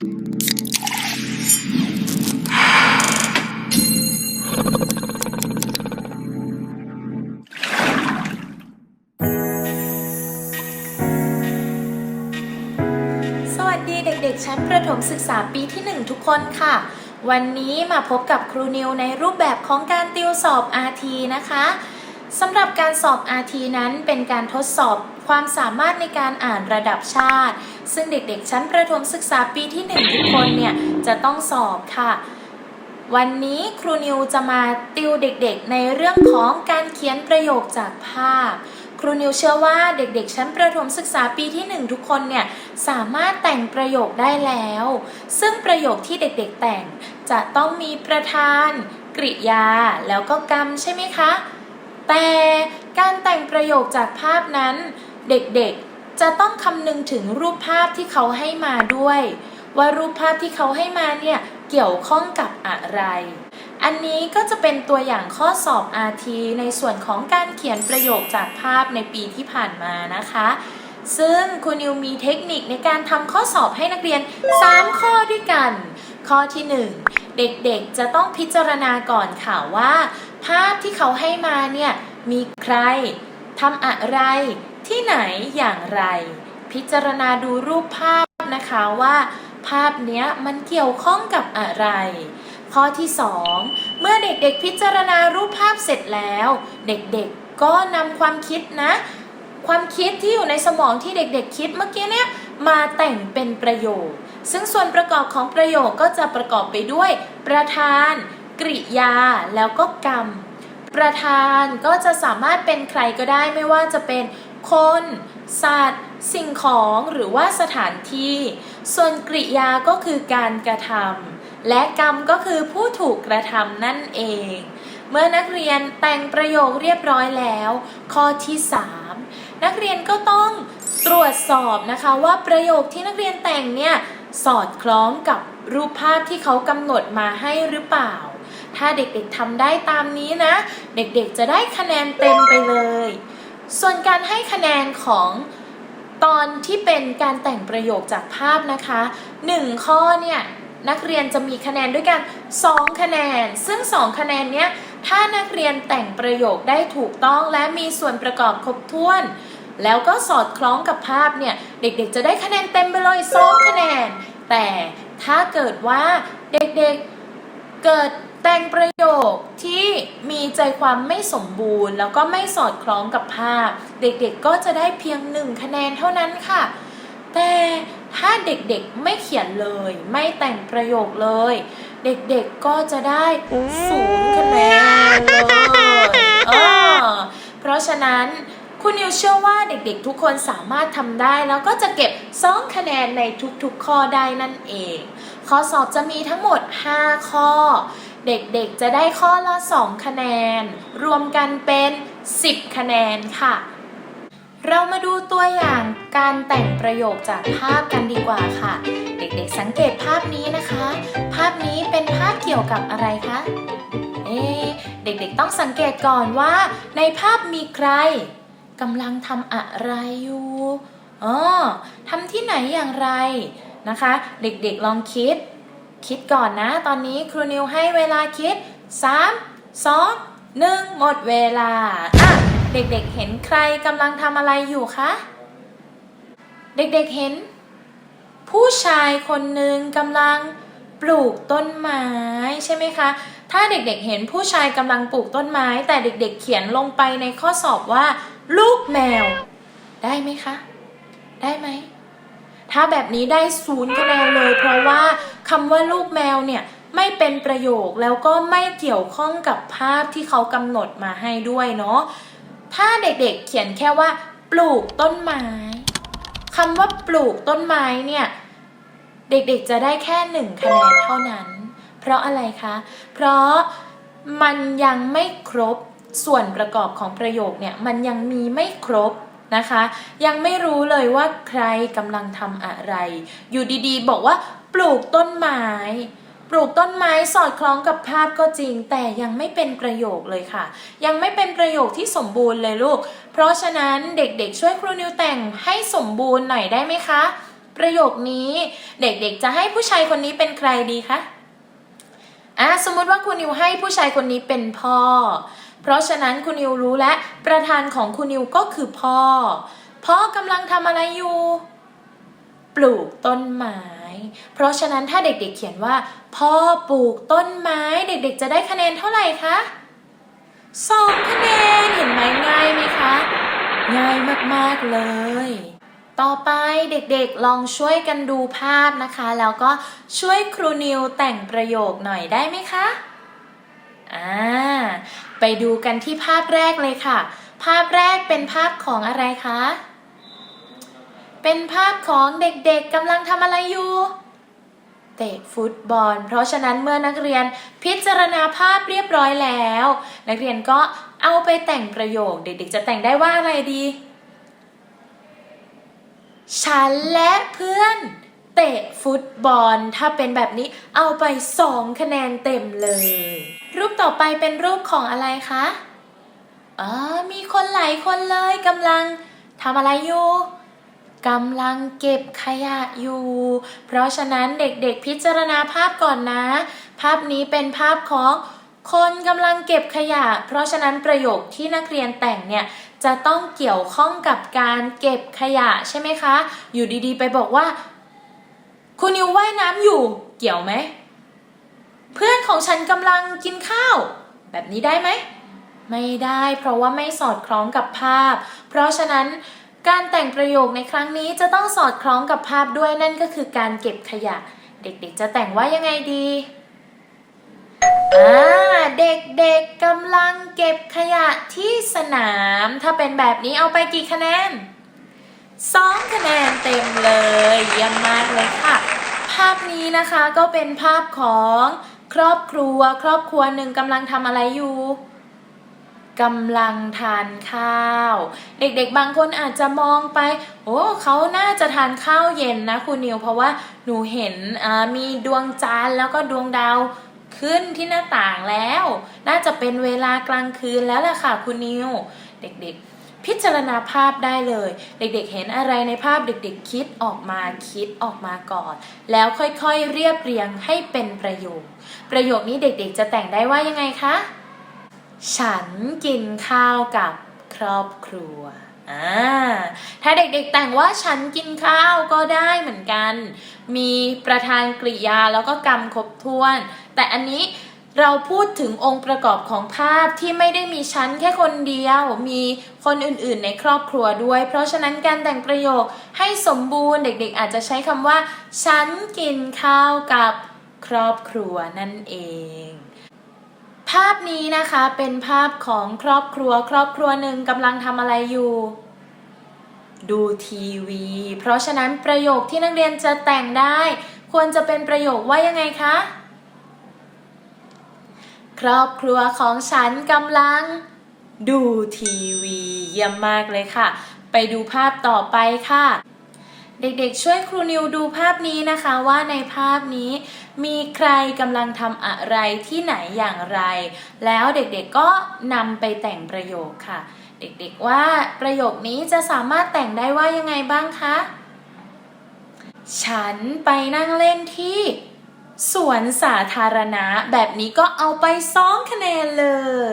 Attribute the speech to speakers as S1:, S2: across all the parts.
S1: สวัสดีเด็กๆ ชั้นประถมศึกษาปีที่ 1 ทุกคนค่ะ วันนี้มาพบกับครูนิวในรูปแบบของการติวสอบ RT นะคะสำหรับการสอบ RT นั้นเป็นการทดสอบความสามารถในการอ่านระดับชาติ ซึ่งเด็กๆ ชั้นประถมศึกษาปีที่ 1 ทุกคนเนี่ย จะต้องสอบค่ะ วันนี้ครูนิวจะมาติวเด็กๆ ในเรื่องของการเขียนประโยคจากภาพ ครูนิวเชื่อว่าเด็กๆ ชั้นประถมศึกษาปีที่ 1 ทุกคนเนี่ย สามารถแต่งประโยคได้แล้ว ซึ่งประโยคที่เด็กๆแต่งจะต้องมีประธาน กริยา แล้วก็กรรมใช่ไหมคะ แต่การแต่งประโยคจากภาพนั้น เด็กๆ จะต้องคำนึงถึงรูปภาพที่เขาให้มาด้วย ว่ารูปภาพที่เขาให้มาเนี่ยเกี่ยวข้องกับอะไร อันนี้ก็จะเป็นตัวอย่างข้อสอบ RT ในส่วนของการเขียนประโยคจากภาพในปีที่ผ่านมานะคะ ซึ่งคุณนิวมีเทคนิคในการทำข้อสอบให้นักเรียน 3 ข้อด้วยกัน ข้อที่ 1 เด็กๆจะต้องพิจารณาก่อนค่ะว่า ภาพที่เขาให้มาเนี่ยมีใครทำอะไร ที่ไหนอย่างไร พิจารณาดูรูปภาพนะคะว่า ภาพเนี้ยมันเกี่ยวข้องกับอะไร ข้อที่ 2 เมื่อเด็กๆพิจารณารูปภาพเสร็จแล้ว เด็กๆก็นำความคิดนะ ความคิดที่อยู่ในสมองที่เด็กๆคิดเมื่อกี้เนี่ยมาแต่งเป็นประโยค ซึ่งส่วนประกอบของประโยคก็จะประกอบไปด้วย ประธาน กริยา แล้วก็กรรม ประธานก็จะสามารถเป็นใครก็ได้ไม่ว่าจะเป็น คน สัตว์ สิ่งของหรือว่าสถานที่ ส่วนกริยาก็คือการกระทำและกรรมก็คือผู้ถูกกระทำนั่นเอง เมื่อนักเรียนแต่งประโยคเรียบร้อยแล้ว ข้อที่ 3 นักเรียนก็ต้องตรวจสอบนะคะว่าประโยคที่นักเรียนแต่งเนี่ยสอดคล้องกับรูปภาพที่เขากำหนดมาให้หรือเปล่า ถ้าเด็กๆทำได้ตามนี้นะ เด็กๆจะได้คะแนนเต็มไปเลย ส่วนการให้คะแนนของตอนที่เป็นการแต่งประโยคจากภาพนะคะ 1 ข้อเนี่ยนักเรียนจะมีคะแนนด้วยกัน 2 คะแนน ซึ่ง 2 คะแนนเนี้ยถ้านักเรียนแต่งประโยคได้ถูกต้องและมีส่วนประกอบครบถ้วน แล้วก็สอดคล้องกับภาพเนี่ยเด็กๆ จะได้คะแนนเต็มไปเลย2คะแนน แต่ถ้าเกิดว่าเด็กๆเกิด แต่งประโยคที่มีใจความไม่สมบูรณ์ แล้วก็ไม่สอดคล้องกับภาพ เด็กๆก็จะได้เพียงหนึ่งคะแนนเท่านั้นค่ะ แต่ถ้าเด็กๆไม่เขียนเลย ไม่แต่งประโยคเลย เด็กๆก็จะได้ศูนย์คะแนนเลยเออเพราะฉะนั้นคุณนิวเชื่อว่าเด็กๆทุกคนสามารถทำได้ แล้วก็จะเก็บ2คะแนนในทุกๆข้อได้นั่นเอง ข้อสอบจะมีทั้งหมด 5 ข้อ เด็กๆจะได้ข้อละ 2 คะแนน รวมกันเป็น 10 คะแนนค่ะ เรามาดูตัวอย่างการแต่งประโยคจากภาพกันดีกว่าค่ะ เด็กๆสังเกตภาพนี้นะคะ ภาพนี้เป็นภาพเกี่ยวกับอะไรคะ เอ๊เด็กๆต้องสังเกตก่อนว่า ในภาพมีใครกำลังทำอะไรอยู่อ๋อทำที่ไหนอย่างไรนะคะ เด็กๆลองคิด คิดก่อนนะ ตอนนี้ครูนิวให้เวลาคิด 3 2 1 หมดเวลา อะ เด็กๆเห็นใครกำลังทำอะไรอยู่คะ เด็กๆเห็น ผู้ชายคนหนึ่งกำลังปลูกต้นไม้ใช่ไหมคะ ถ้าเด็กๆเห็นผู้ชายกำลังปลูกต้นไม้ แต่เด็กๆเขียนลงไปในข้อสอบว่า ลูกแมว ได้ไหมคะ ได้ไหม ถ้าแบบนี้ได้ศูนย์คะแนนเลย เพราะว่าคำว่าลูกแมวเนี่ยไม่เป็นประโยคแล้วก็ไม่เกี่ยวข้องกับภาพที่เขากำหนดมาให้ด้วยเนาะถ้าเด็กๆเขียนแค่ว่า ปลูกต้นไม้คำว่าปลูกต้นไม้เนี่ยเด็กๆจะได้แค่หนึ่งคะแนนเท่านั้น เพราะอะไรคะ เพราะมันยังไม่ครบส่วนประกอบของประโยคเนี่ยมันยังมีไม่ครบ นะคะ ยังไม่รู้เลยว่าใครกำลังทำอะไร อยู่ดีๆ บอกว่าปลูกต้นไม้ปลูกต้นไม้สอดคล้องกับภาพก็จริง แต่ยังไม่เป็นประโยคเลยค่ะ ยังไม่เป็นประโยคที่สมบูรณ์เลยลูก เพราะฉะนั้นเด็กๆ ช่วยครูนิวแต่งให้สมบูรณ์หน่อยได้ไหมคะ ประโยคนี้เด็กๆ จะให้ผู้ชายคนนี้เป็นใครดีคะอะสมมติว่าคุณนิวให้ผู้ชายคนนี้เป็นพ่อ เพราะฉะนั้นคุณนิวรู้และประธานของคุณนิวก็คือพ่อ พ่อกำลังทำอะไรอยู่ ปลูกต้นไม้ เพราะฉะนั้นถ้าเด็กๆเขียนว่า พ่อปลูกต้นไม้ เด็กๆ จะได้คะแนนเท่าไหร่คะสองคะแนนเห็นไหมง่ายไหมคะ ง่ายมากๆเลย ต่อไปเด็กๆลองช่วยกันดูภาพนะคะ แล้วก็ช่วยครูนิวแต่งประโยคหน่อยได้ไหมคะ อ่าไปดูกันที่ภาพแรกเลยค่ะ ภาพแรกเป็นภาพของอะไรคะ เป็นภาพของเด็กๆกำลังทำอะไรอยู่เตะฟุตบอล เพราะฉะนั้นเมื่อนักเรียนพิจารณาภาพเรียบร้อยแล้ว นักเรียนก็เอาไปแต่งประโยค เด็กๆ จะแต่งได้ว่าอะไรดี ฉันและเพื่อนเตะฟุตบอล ถ้าเป็นแบบนี้เอาไปสองคะแนนเต็มเลย รูปต่อไปเป็นรูปของอะไรคะเออมีคนหลายคนเลยกำลังทำอะไรอยู่กำลังเก็บขยะอยู่ เพราะฉะนั้นเด็กๆพิจารณาภาพก่อนนะ ภาพนี้เป็นภาพของคนกำลังเก็บขยะ เพราะฉะนั้นประโยคที่นักเรียนแต่งเนี่ยจะต้องเกี่ยวข้องกับการเก็บขยะใช่ไหมคะ อยู่ดีๆ ไปบอกว่า คุณนิวว่ายน้ำอยู่ เกี่ยวไหม เพื่อนของฉันกำลังกินข้าว แบบนี้ได้ไหม ไม่ได้เพราะว่าไม่สอดคล้องกับภาพ เพราะฉะนั้นการแต่งประโยคในครั้งนี้จะต้องสอดคล้องกับภาพด้วยนั่นก็คือการเก็บขยะ เด็กๆ จะแต่งว่ายังไงดีอ่าเด็กๆกำลังเก็บขยะที่สนาม ถ้าเป็นแบบนี้เอาไปกี่คะแนนสองคะแนนเต็มเลยเยี่ยมมากเลยค่ะ ภาพนี้นะคะก็เป็นภาพของ ครอบครัว ครอบครัวหนึ่งกำลังทำอะไรอยู่กำลังทานข้าว เด็กๆ บางคนอาจจะมองไป โอ้เขาน่าจะทานข้าวเย็นนะคุณนิวเพราะว่าหนูเห็นมีดวงจันทร์แล้วก็ดวงดาวขึ้นที่หน้าต่างแล้ว น่าจะเป็นเวลากลางคืนแล้วล่ะค่ะคุณนิว เด็กๆ พิจารณาภาพได้เลย เด็กๆ เห็นอะไรในภาพเด็กๆ คิดออกมาคิดออกมาก่อน แล้วค่อยๆเรียบเรียงให้เป็นประโยค ประโยคนี้เด็กๆ จะแต่งได้ว่ายังไงคะ ฉันกินข้าวกับครอบครัวอ่าถ้าเด็กๆแต่งว่าฉันกินข้าวก็ได้เหมือนกัน มีประธานกริยาแล้วก็กรรมครบถ้วน แต่อันนี้ เราพูดถึงองค์ประกอบของภาพที่ไม่ได้มีฉันแค่คนเดียว มีคนอื่นๆ ในครอบครัวด้วย เพราะฉะนั้นการแต่งประโยคให้สมบูรณ์เด็กๆ อาจจะใช้คำว่า ฉันกินข้าวกับครอบครัวนั่นเอง ภาพนี้นะคะเป็นภาพของครอบครัว ครอบครัวหนึ่งกำลังทำอะไรอยู่ดูทีวี เพราะฉะนั้นประโยคที่นักเรียนจะแต่งได้ ควรจะเป็นประโยคว่ายังไงคะ ครอบครัวของฉันกำลังดูทีวีเยี่ยมมากเลยค่ะ ไปดูภาพต่อไปค่ะ เด็กๆ ช่วยครูนิวดูภาพนี้นะคะว่าในภาพนี้ มีใครกำลังทำอะไรที่ไหนอย่างไร แล้วเด็กๆก็นำไปแต่งประโยคค่ะ เด็กๆว่าประโยคนี้จะสามารถแต่งได้ว่ายังไงบ้างคะ ฉันไปนั่งเล่นที่ สวนสาธารณะ แบบนี้ก็เอาไปสองคะแนนเล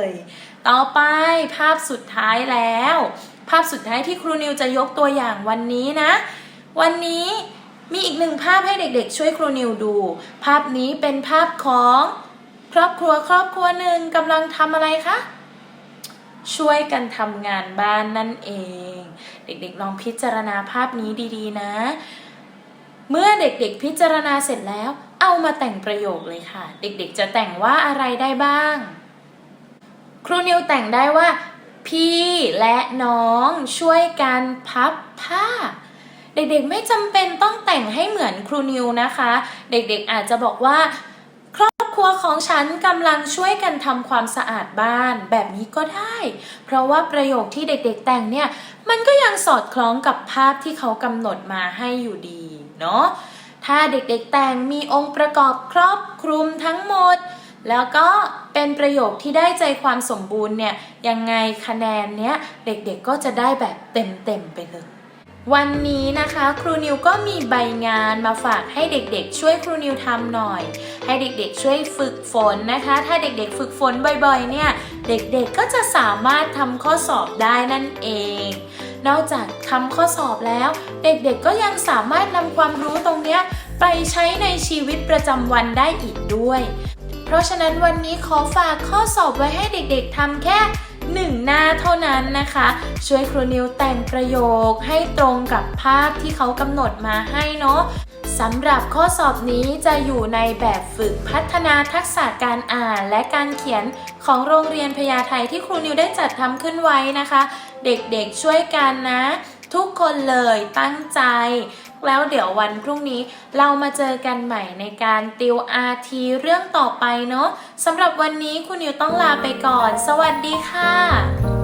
S1: ย ต่อไปภาพสุดท้ายแล้ว ภาพสุดท้ายที่ครูนิวจะยกตัวอย่างวันนี้นะ วันนี้มีอีกหนึ่งภาพให้เด็กๆ ช่วยครูนิวดู ภาพนี้เป็นภาพของครอบครัวครอบครัวหนึ่งกำลังทำอะไรคะ ช่วยกันทำงานบ้านนั่นเอง เด็กๆลองพิจารณาภาพนี้ดีๆนะ เมื่อเด็กๆพิจารณาเสร็จแล้ว เอามาแต่งประโยคเลยค่ะ เด็กๆ จะแต่งว่าอะไรได้บ้าง ครูนิวแต่งได้ว่า พี่และน้องช่วยกันพับผ้า เด็กๆไม่จำเป็นต้องแต่งให้เหมือนครูนิวนะคะ เด็กๆอาจจะบอกว่า ครอบครัวของฉันกำลังช่วยกันทำความสะอาดบ้านแบบนี้ก็ได้ เพราะว่าประโยคที่เด็กๆแต่งเนี่ย มันก็ยังสอดคล้องกับภาพที่เขากำหนดมาให้อยู่ดี เนาะ ถ้าเด็กๆแต่งมีองค์ประกอบครอบคลุมทั้งหมด แล้วก็เป็นประโยคที่ได้ใจความสมบูรณ์เนี่ยยังไงคะแนนเนี้ยเด็กๆก็จะได้แบบเต็มๆไปเลยวันนี้นะคะครูนิวก็มีใบงานมาฝากให้เด็กๆ ช่วยครูนิวทำหน่อย ให้เด็กๆ ช่วยฝึกฝนนะคะ ถ้าเด็กๆ ฝึกฝนบ่อยๆ เนี่ย เด็กๆก็จะสามารถทำข้อสอบได้นั่นเอง นอกจากทำข้อสอบแล้ว เด็กๆก็ยังสามารถนำความรู้ตรงเนี้ยไปใช้ในชีวิตประจำวันได้อีกด้วย เพราะฉะนั้นวันนี้ขอฝากข้อสอบไว้ให้เด็กๆทำแค่หนึ่งหน้าเท่านั้นนะคะ ช่วยครูนิวแต่งประโยคให้ตรงกับภาพที่เขากำหนดมาให้เนาะสำหรับข้อสอบนี้จะอยู่ในแบบฝึกพัฒนาทักษะการอ่านและการเขียนของโรงเรียนพญาไทที่ครูนิวได้จัดทำขึ้นไว้นะคะ เด็กๆช่วยกันนะ ทุกคนเลยตั้งใจ แล้วเดี๋ยววันพรุ่งนี้เรามาเจอกันใหม่ในการติว RT เรื่องต่อไปเนาะสำหรับวันนี้คุณนิวต้องลาไปก่อน สวัสดีค่ะ